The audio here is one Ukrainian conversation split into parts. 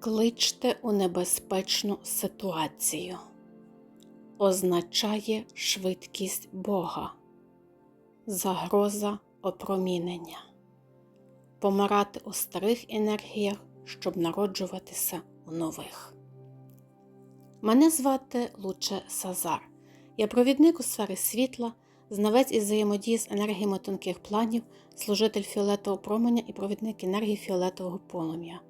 Кличте у небезпечну ситуацію. Означає швидкість Бога, загроза опромінення, помирати у старих енергіях, щоб народжуватися у нових. Мене звати Луче Сазар. Я провідник у сфері світла, знавець із взаємодії з енергіями тонких планів, служитель фіолетового променя і провідник енергії фіолетового полум'я.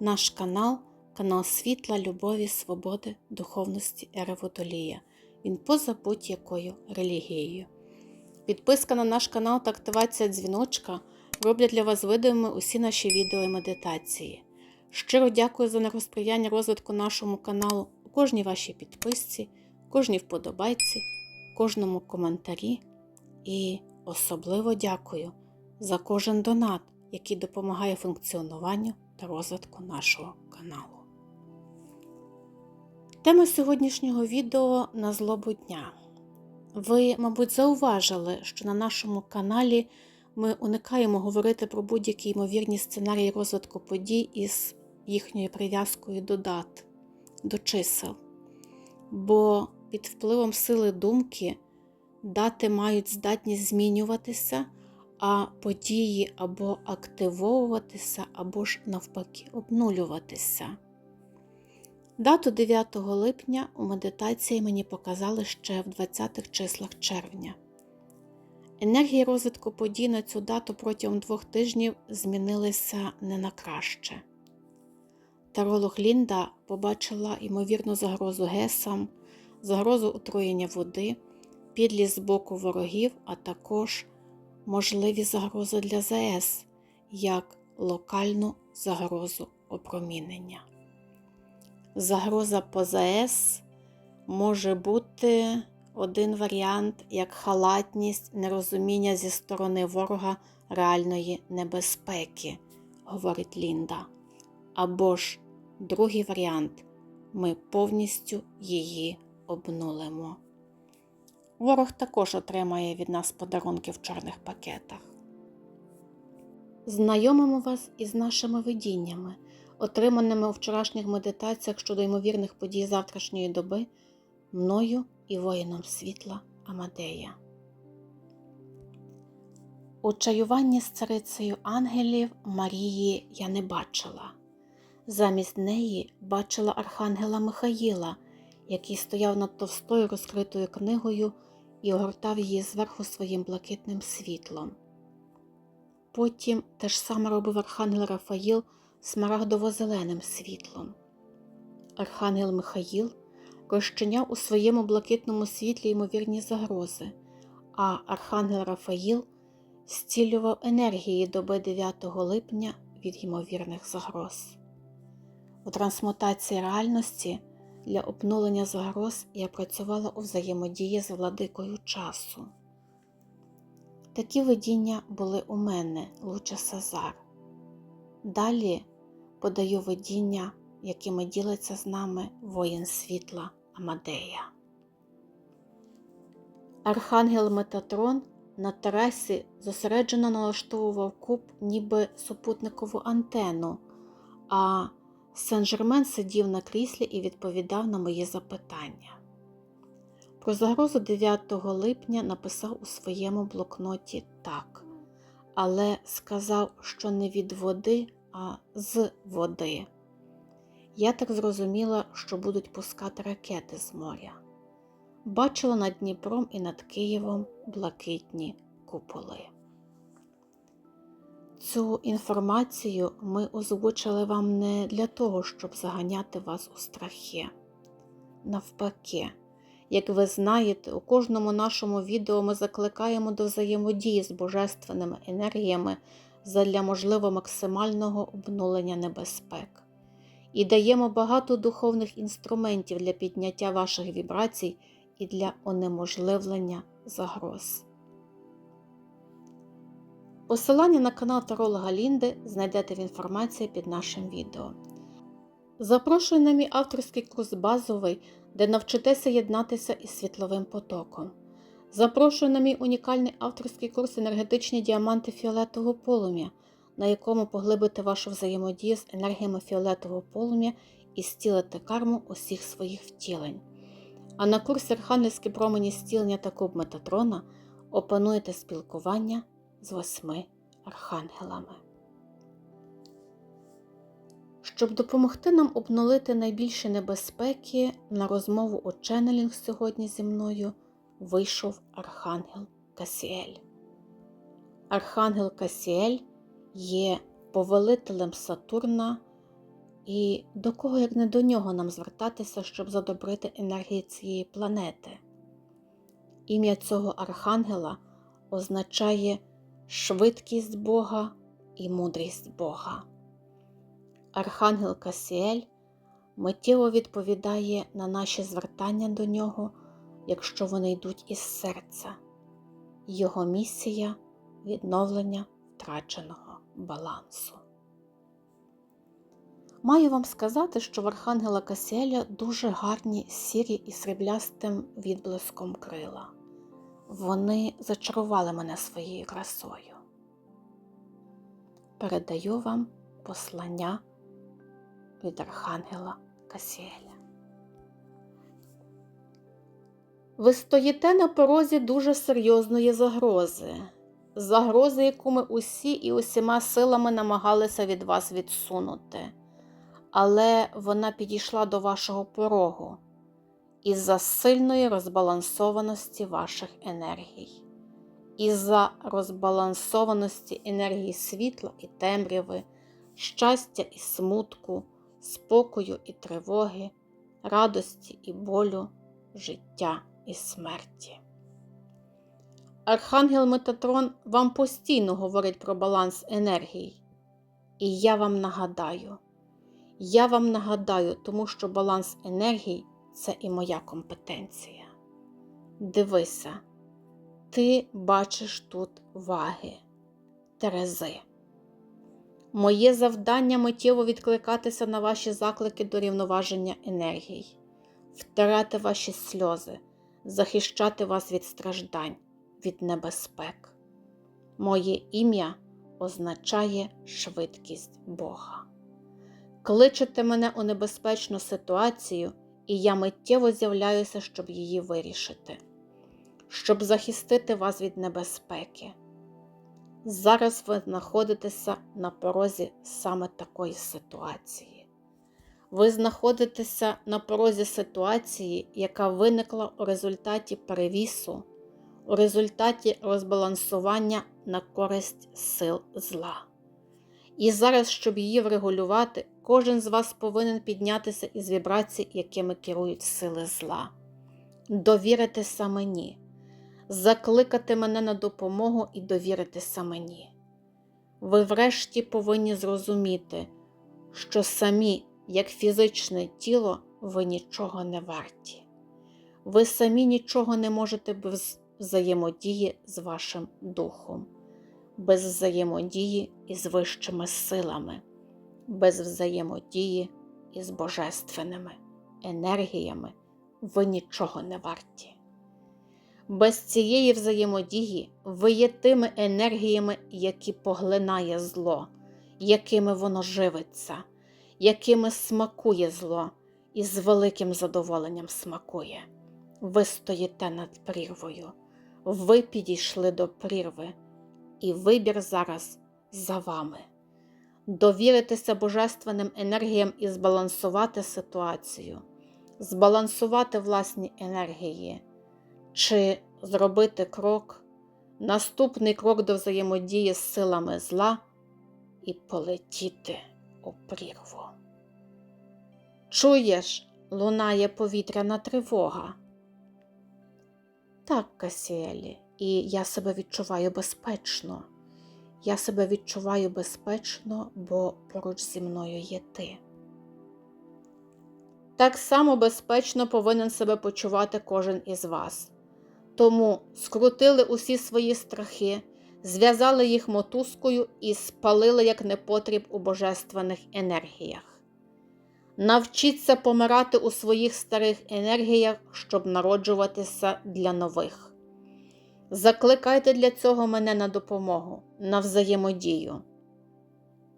Наш канал канал світла, любові, свободи, духовності ери Водолія. Він поза будь-якою релігією. Підписка на наш канал та активація дзвіночка роблять для вас видимими усі наші відео і медитації. Щиро дякую за нерозприяння розвитку нашому каналу у кожній вашій підписці, кожній вподобайці, кожному коментарі. І особливо дякую за кожен донат, який допомагає функціонуванню та розвитку нашого каналу. Тема сьогоднішнього відео на злобу дня. Ви, мабуть, зауважили, що на нашому каналі ми уникаємо говорити про будь-які ймовірні сценарії розвитку подій із їхньою прив'язкою до дат, до чисел. Бо під впливом сили думки дати мають здатність змінюватися, а події або активовуватися, або ж навпаки обнулюватися. Дату 9 липня у медитації мені показали ще в 20-х числах червня. Енергії розвитку подій на цю дату протягом двох тижнів змінилися не на краще. Таролог Лінда побачила ймовірну загрозу гесам, загрозу отруєння води, підлість з боку ворогів, а також можливі загрози для ЗС, як локальну загрозу опромінення. Загроза по ЗАЕС може бути один варіант як халатність, нерозуміння зі сторони ворога реальної небезпеки, говорить Лінда. Або ж другий варіант ми повністю її обнулимо. Ворог також отримає від нас подарунки в чорних пакетах. Знайомимо вас із нашими видіннями отриманими у вчорашніх медитаціях щодо ймовірних подій завтрашньої доби мною і воїном світла Амадея. У чаюванні з царицею ангелів Марії я не бачила. Замість неї бачила архангела Михаїла, який стояв над товстою розкритою книгою і огортав її зверху своїм блакитним світлом. Потім те ж саме робив архангел Рафаїл смарагдово-зеленим світлом. Архангел Михаїл розчиняв у своєму блакитному світлі ймовірні загрози, а Архангел Рафаїл зцілював енергії доби 9 липня від ймовірних загроз. У трансмутації реальності для обнулення загроз я працювала у взаємодії з владикою часу. Такі видіння були у мене, Луча Сазар. Далі подаю видіння, якими ділиться з нами воїн світла Амадея. Архангел Метатрон на терасі зосереджено налаштовував куб ніби супутникову антенну, а Сен-Жермен сидів на кріслі і відповідав на мої запитання. Про загрозу 9 липня написав у своєму блокноті так, але сказав, що не від води, а з води. Я так зрозуміла, що будуть пускати ракети з моря. Бачила над Дніпром і над Києвом блакитні куполи. Цю інформацію ми озвучили вам не для того, щоб заганяти вас у страхи. Навпаки, як ви знаєте, у кожному нашому відео ми закликаємо до взаємодії з божественними енергіями задля можливо максимального обнулення небезпек. І даємо багато духовних інструментів для підняття ваших вібрацій і для унеможливлення загроз. Посилання на канал Таролога Лінди знайдете в інформації під нашим відео. Запрошую на мій авторський курс базовий, де навчитеся єднатися із світловим потоком. Запрошую на мій унікальний авторський курс енергетичні діаманти фіолетового полум'я, на якому поглибите вашу взаємодію з енергіями фіолетового полум'я і стілите карму усіх своїх втілень. А на курсі Архангельські промені стілення та куб Метатрона опануєте спілкування з восьми архангелами. Щоб допомогти нам обнулити найбільші небезпеки, на розмову у ченнелінг сьогодні зі мною вийшов Архангел Касіель. Архангел Касіель є повелителем Сатурна, і до кого, як не до нього, нам звертатися, щоб задобрити енергії цієї планети. Ім'я цього архангела означає швидкість Бога і мудрість Бога. Архангел Касіель миттєво відповідає на наші звертання до нього, якщо вони йдуть із серця. Його місія відновлення втраченого балансу. Маю вам сказати, що в Архангела Касіеля дуже гарні сірі і сріблястим відблиском крила. Вони зачарували мене своєю красою. Передаю вам послання від Архангела Касіеля. Ви стоїте на порозі дуже серйозної загрози, загрози, яку ми усі і усіма силами намагалися від вас відсунути, але вона підійшла до вашого порогу із-за сильної розбалансованості ваших енергій, із-за розбалансованості енергії світла і темряви, щастя і смутку, спокою і тривоги, радості і болю, життя і смерті. Архангел Метатрон вам постійно говорить про баланс енергій. І я вам нагадаю, я вам нагадаю, тому що баланс енергій це і моя компетенція. Дивися, ти бачиш тут ваги, терези. Моє завдання миттєво відкликатися на ваші заклики до рівноваження енергій, втирати ваші сльози, захищати вас від страждань, від небезпек. Моє ім'я означає швидкість Бога. Кличете мене у небезпечну ситуацію, і я миттєво з'являюся, щоб її вирішити, щоб захистити вас від небезпеки. Зараз ви знаходитеся на порозі саме такої ситуації. Ви знаходитеся на порозі ситуації, яка виникла у результаті перевісу, у результаті розбалансування на користь сил зла. І зараз, щоб її врегулювати, кожен з вас повинен піднятися із вібрацій, якими керують сили зла. Довіритися мені закликати мене на допомогу і довіритися мені. Ви врешті повинні зрозуміти, що самі, як фізичне тіло, ви нічого не варті. Ви самі нічого не можете без взаємодії з вашим духом, без взаємодії із вищими силами, без взаємодії із божественними енергіями. Ви нічого не варті. Без цієї взаємодії ви є тими енергіями, які поглинає зло, якими воно живиться, якими смакує зло і з великим задоволенням смакує. Ви стоїте над прірвою, ви підійшли до прірви, і вибір зараз за вами. Довіритися божественним енергіям і збалансувати ситуацію, збалансувати власні енергії чи зробити крок, наступний крок до взаємодії з силами зла і полетіти у прірву. Чуєш, лунає повітряна тривога. Так, Касіелі, і я себе відчуваю безпечно. Я себе відчуваю безпечно, бо поруч зі мною є ти. Так само безпечно повинен себе почувати кожен із вас. Тому скрутили усі свої страхи, зв'язали їх мотузкою і спалили як непотріб у божественних енергіях. Навчіться помирати у своїх старих енергіях, щоб народжуватися для нових. Закликайте для цього мене на допомогу, на взаємодію.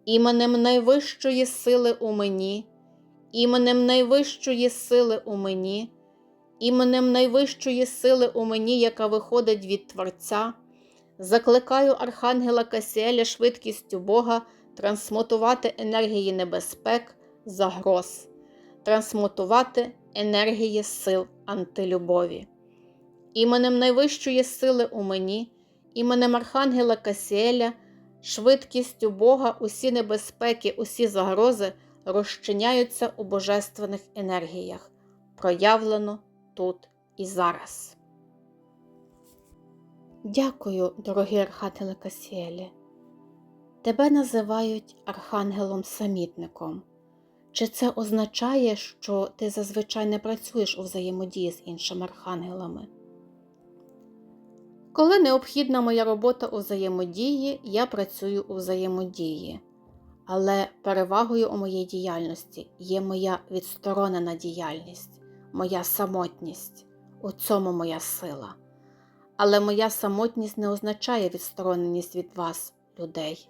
іменем найвищої сили у мені, іменем найвищої сили у мені, іменем найвищої сили у мені, яка виходить від Творця, закликаю Архангела Касіеля швидкістю Бога трансмутувати енергії небезпек, загроз, трансмутувати енергії сил антилюбові. Іменем найвищої сили у мені, іменем Архангела Касіеля, швидкістю Бога усі небезпеки, усі загрози розчиняються у божественних енергіях, проявлено тут і зараз. Дякую, дорогий Архангеле Касіелі. Тебе називають архангелом-самітником. Чи це означає, що ти зазвичай не працюєш у взаємодії з іншими архангелами? Коли необхідна моя робота у взаємодії, я працюю у взаємодії. Але перевагою у моїй діяльності є моя відсторонена діяльність, моя самотність. У цьому моя сила. Але моя самотність не означає відстороненість від вас, людей.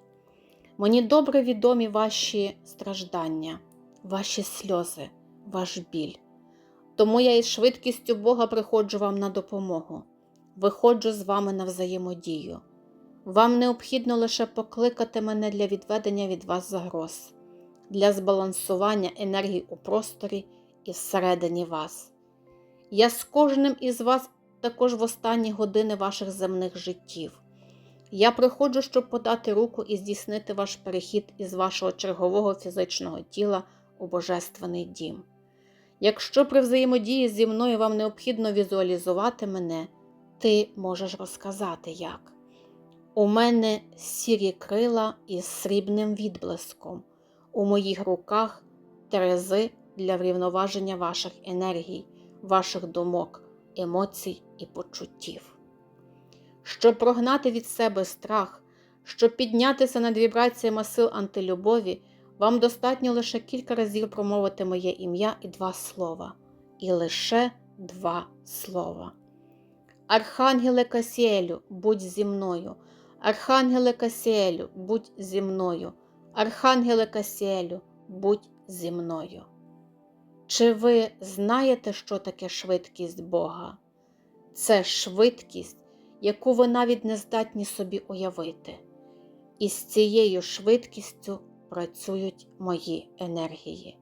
Мені добре відомі ваші страждання, ваші сльози, ваш біль. Тому я із швидкістю Бога приходжу вам на допомогу, виходжу з вами на взаємодію. Вам необхідно лише покликати мене для відведення від вас загроз, для збалансування енергії у просторі і всередині вас. Я з кожним із вас також в останні години ваших земних життів. Я приходжу, щоб подати руку і здійснити ваш перехід із вашого чергового фізичного тіла у Божественний дім. Якщо при взаємодії зі мною вам необхідно візуалізувати мене, ти можеш розказати як. У мене сірі крила із срібним відблиском, у моїх руках терези для врівноваження ваших енергій, ваших думок, емоцій і почуттів. Щоб прогнати від себе страх, щоб піднятися над вібраціями сил антилюбові, вам достатньо лише кілька разів промовити моє ім'я і два слова. І лише два слова. Архангеле Касіелю, будь зі мною. Архангеле Касіелю, будь зі мною. Архангеле Касіелю, будь зі мною. Чи ви знаєте, що таке швидкість Бога? Це швидкість, яку ви навіть не здатні собі уявити. І з цією швидкістю працюють мої енергії.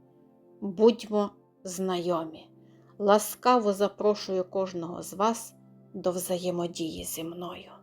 Будьмо знайомі. Ласкаво запрошую кожного з вас до взаємодії зі мною.